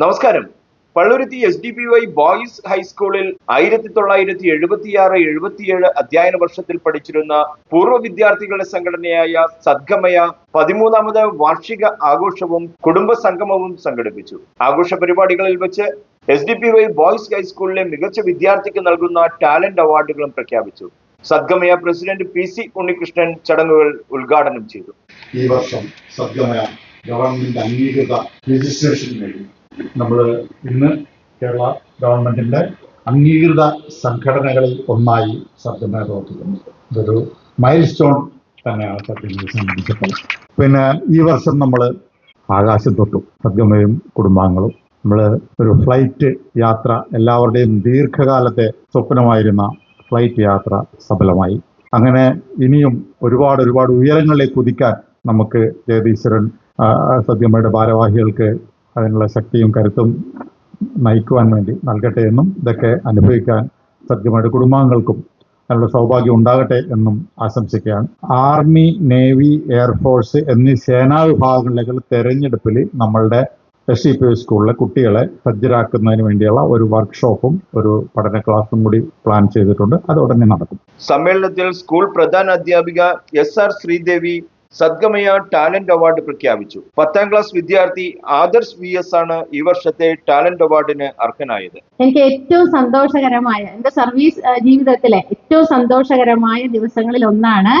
നമസ്കാരം. Palluruthy S D P Y boys ഹൈസ്കൂളിൽ ആയിരത്തി തൊള്ളായിരത്തി എഴുപത്തിയാറ് എഴുപത്തിയേഴ് അധ്യയന വർഷത്തിൽ പഠിച്ചിരുന്ന പൂർവ വിദ്യാർത്ഥികളുടെ സംഘടനയായ സദ്ഗമയ പതിമൂന്നാമത് വാർഷിക ആഘോഷവും കുടുംബ സംഗമവും സംഘടിപ്പിച്ചു. ആഘോഷ പരിപാടികളിൽ വെച്ച് S D P Y boys ഹൈസ്കൂളിലെ മികച്ച വിദ്യാർത്ഥിക്ക് നൽകുന്ന ടാലന്റ് അവാർഡുകളും പ്രഖ്യാപിച്ചു. Sadgamaya president P C Unnikrishnan ചടങ്ങുകൾ ഉദ്ഘാടനം ചെയ്തു. ഈ വർഷം സദ്ഗമയ ഗവൺമെന്റ് അംഗീകൃത രജിസ്ട്രേഷൻ നേടി. നമ്മൾ ഇന്ന് കേരള ഗവൺമെന്റിന്റെ അംഗീകൃത സംഘടനകളിൽ ഒന്നായി സത്യമായി പ്രവർത്തിക്കുന്നു. ഇതൊരു മൈൽ സ്റ്റോൺ തന്നെയാണ് സദ്ഗമയെ സംബന്ധിച്ചിടത്തോളം പിന്നെ ഈ വർഷം നമ്മൾ ആകാശം തൊട്ടു സദ്ഗമയും കുടുംബാംഗങ്ങളും. നമ്മൾ ഒരു ഫ്ലൈറ്റ് യാത്ര എല്ലാവരുടെയും ദീർഘകാലത്തെ സ്വപ്നമായിരുന്ന ഫ്ലൈറ്റ് യാത്ര സഫലമായി. അങ്ങനെ ഇനിയും ഒരുപാട് ഒരുപാട് ഉയരങ്ങളിലേക്ക് കുതിക്കാൻ നമുക്ക് ജഗദീശ്വരൻ ആ, സദ്യമയുടെ ഭാരവാഹികൾക്ക് അതിനുള്ള ശക്തിയും കരുത്തും നയിക്കുവാൻ വേണ്ടി നൽകട്ടെ എന്നും ഇതൊക്കെ അനുഭവിക്കാൻ സത്യമായിട്ട് കുടുംബാംഗങ്ങൾക്കും അതിനുള്ള സൗഭാഗ്യം ഉണ്ടാകട്ടെ എന്നും ആശംസിക്കുകയാണ്. ആർമി നേവി എയർഫോഴ്സ് എന്നീ സേനാ വിഭാഗങ്ങളിലേക്കുള്ള തെരഞ്ഞെടുപ്പിൽ നമ്മളുടെ എസ് സി പി സ്കൂളിലെ കുട്ടികളെ സജ്ജരാക്കുന്നതിന് വേണ്ടിയുള്ള ഒരു വർക്ക്ഷോപ്പും ഒരു പഠന ക്ലാസും കൂടി പ്ലാൻ ചെയ്തിട്ടുണ്ട്. അത് ഉടനെ നടക്കും. സമ്മേളനത്തിൽ സ്കൂൾ പ്രധാന അധ്യാപിക S R Sreedevi Sadgamaya talent award പ്രഖ്യാപിച്ചു. പത്താം ക്ലാസ് വിദ്യാർത്ഥി ആദർശ് വി എസ് ആണ് ഈ വർഷത്തെ ടാലന്റ് അവാർഡിന് അർഹനായത്. എനിക്ക് ഏറ്റവും സന്തോഷകരമായ എന്റെ സർവീസ് ജീവിതത്തിലെ ഏറ്റവും സന്തോഷകരമായ ദിവസങ്ങളിൽ ഒന്നാണ്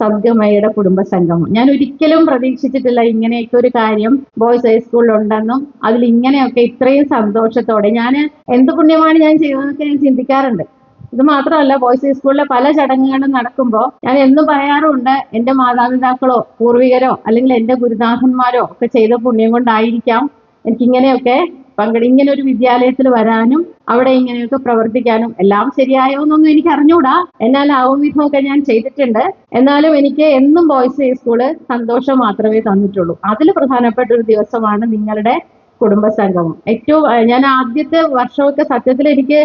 സദ്ഗമയുടെ കുടുംബസംഗമം. ഞാൻ ഒരിക്കലും പ്രതീക്ഷിച്ചിട്ടില്ല ഇങ്ങനെയൊക്കെ ഒരു കാര്യം. ബോയ്സ് ഹൈസ്കൂളിൽ ഉണ്ടെന്നും അതിൽ ഇങ്ങനെയൊക്കെ ഇത്രയും സന്തോഷത്തോടെ ഞാൻ എന്ത് പുണ്യമാണ് ഞാൻ ചെയ്തതെന്നൊക്കെ ഞാൻ ചിന്തിക്കാറുണ്ട്. ഇത് മാത്രമല്ല ബോയ്സ് ഹൈസ്കൂളിലെ പല ചടങ്ങുകളും നടക്കുമ്പോൾ ഞാൻ എന്നും പറയാറുണ്ട് എന്റെ മാതാപിതാക്കളോ പൂർവികരോ അല്ലെങ്കിൽ എന്റെ ഗുരുനാഥന്മാരോ ഒക്കെ ചെയ്ത പുണ്യം കൊണ്ടായിരിക്കാം എനിക്കിങ്ങനെയൊക്കെ പങ്കെടു ഇങ്ങനെ ഒരു വിദ്യാലയത്തിൽ വരാനും അവിടെ ഇങ്ങനെയൊക്കെ പ്രവർത്തിക്കാനും എല്ലാം ശരിയായോ എന്നൊന്നും എനിക്ക് അറിഞ്ഞൂടാ. എന്നാൽ ആവും വിധമൊക്കെ ഞാൻ ചെയ്തിട്ടുണ്ട്. എന്നാലും എനിക്ക് എന്നും ബോയ്സ് സ്കൂൾ സന്തോഷം മാത്രമേ തന്നിട്ടുള്ളൂ. അതിൽ പ്രധാനപ്പെട്ട ഒരു ദിവസമാണ് നിങ്ങളുടെ കുടുംബസംഗമം. ഏറ്റവും ഞാൻ ആദ്യത്തെ വർഷമൊക്കെ സത്യത്തിൽ എനിക്ക്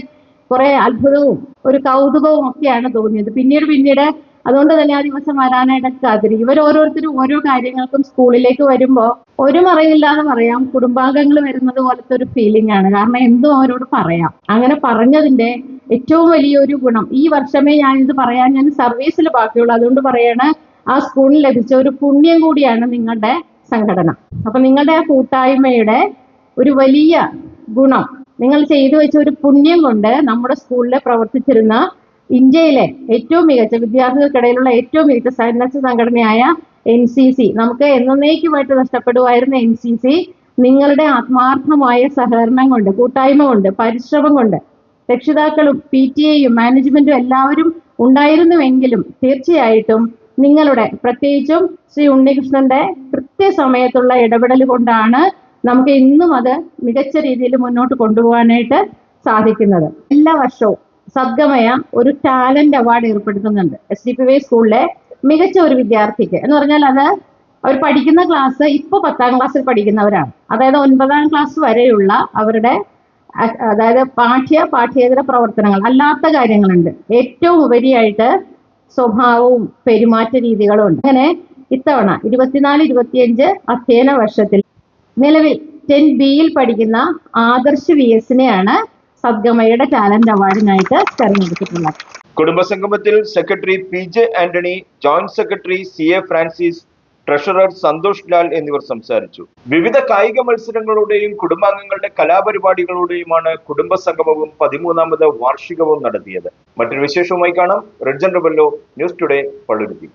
കുറെ അത്ഭുതവും ഒരു കൗതുകവും ഒക്കെയാണ് തോന്നിയത്. പിന്നീട് പിന്നീട് അതുകൊണ്ട് തന്നെ ആ ദിവസം വരാനായിട്ട് കാത്തിരിക്കും ഇവർ ഓരോരുത്തരും ഓരോ കാര്യങ്ങൾക്കും സ്കൂളിലേക്ക് വരുമ്പോൾ ഒരു മറയില്ലാതെ പറയാം. കുടുംബാംഗങ്ങൾ വരുന്നത് പോലത്തെ ഒരു ഫീലിംഗ് ആണ്. കാരണം എന്തും അവരോട് പറയാം. അങ്ങനെ പറഞ്ഞതിന്റെ ഏറ്റവും വലിയൊരു ഗുണം ഈ വർഷമേ ഞാൻ ഇത് പറയാൻ ഞാൻ സർവീസിൽ ബാക്കിയുള്ളൂ. അതുകൊണ്ട് പറയാണ് ആ സ്കൂളിൽ ലഭിച്ച ഒരു പുണ്യം കൂടിയാണ് നിങ്ങളുടെ സംഘടന. അപ്പൊ നിങ്ങളുടെ ആ കൂട്ടായ്മയുടെ ഒരു വലിയ ഗുണം നിങ്ങൾ ചെയ്തു വെച്ച ഒരു പുണ്യം കൊണ്ട് നമ്മുടെ സ്കൂളിൽ പ്രവർത്തിച്ചിരുന്ന ഇന്ത്യയിലെ ഏറ്റവും മികച്ച വിദ്യാർത്ഥികൾക്കിടയിലുള്ള ഏറ്റവും മികച്ച സന്നദ്ധ സംഘടനയായ എൻ സി സി നമുക്ക് എന്നേക്കുമായിട്ട് നഷ്ടപ്പെടുമായിരുന്ന എൻ സി സി നിങ്ങളുടെ ആത്മാർത്ഥമായ സഹകരണം കൊണ്ട് കൂട്ടായ്മ കൊണ്ട് പരിശ്രമം കൊണ്ട് രക്ഷിതാക്കളും പി ടി എയും മാനേജ്മെന്റും എല്ലാവരും ഉണ്ടായിരുന്നുവെങ്കിലും തീർച്ചയായിട്ടും നിങ്ങളുടെ പ്രത്യേകിച്ചും ശ്രീ ഉണ്ണികൃഷ്ണന്റെ കൃത്യസമയത്തുള്ള ഇടപെടൽ കൊണ്ടാണ് നമുക്ക് ഇന്നും അത് മികച്ച രീതിയിൽ മുന്നോട്ട് കൊണ്ടുപോകാനായിട്ട് സാധിക്കുന്നത്. എല്ലാ വർഷവും സദ്ഗമയ ഒരു ടാലന്റ് അവാർഡ് ഏർപ്പെടുത്തുന്നുണ്ട് എസ് ഡി പി വൈ സ്കൂളിലെ മികച്ച ഒരു വിദ്യാർത്ഥിക്ക്. എന്ന് പറഞ്ഞാൽ അത് അവർ പഠിക്കുന്ന ക്ലാസ് ഇപ്പൊ പത്താം ക്ലാസ്സിൽ പഠിക്കുന്നവരാണ്. അതായത് ഒൻപതാം ക്ലാസ് വരെയുള്ള അവരുടെ അതായത് പാഠ്യ പാഠ്യേതര പ്രവർത്തനങ്ങൾ അല്ലാത്ത കാര്യങ്ങളുണ്ട്. ഏറ്റവും ഉപരിയായിട്ട് സ്വഭാവവും പെരുമാറ്റ രീതികളും ഉണ്ട്. അങ്ങനെ ഇത്തവണ ഇരുപത്തിനാല് ഇരുപത്തിയഞ്ച് അധ്യയന വർഷത്തിൽ നിലവിൽ ടെൻ ബിയിൽ പഠിക്കുന്ന ആദർശ് വി എസിനെയാണ് സദ്ഗമയുടെ ടാലന്റ് അവാർഡിനായിട്ട് തെരഞ്ഞെടുത്തിട്ടുള്ളത്. കുടുംബസംഗമത്തിൽ secretary P J Antony joint secretary C A Francis treasurer Santhosh Lal എന്നിവർ സംസാരിച്ചു. വിവിധ കായിക മത്സരങ്ങളുടെയും കുടുംബാംഗങ്ങളുടെ കലാപരിപാടികളുടെയുമാണ് കുടുംബസംഗമവും പതിമൂന്നാമത് വാർഷികവും നടത്തിയത്. മറ്റൊരു വിശേഷവുമായി കാണാം. റെഡ് ജനറൽ റബല്ലോ ന്യൂസ് ടുഡേ പള്ളുരുത്തി.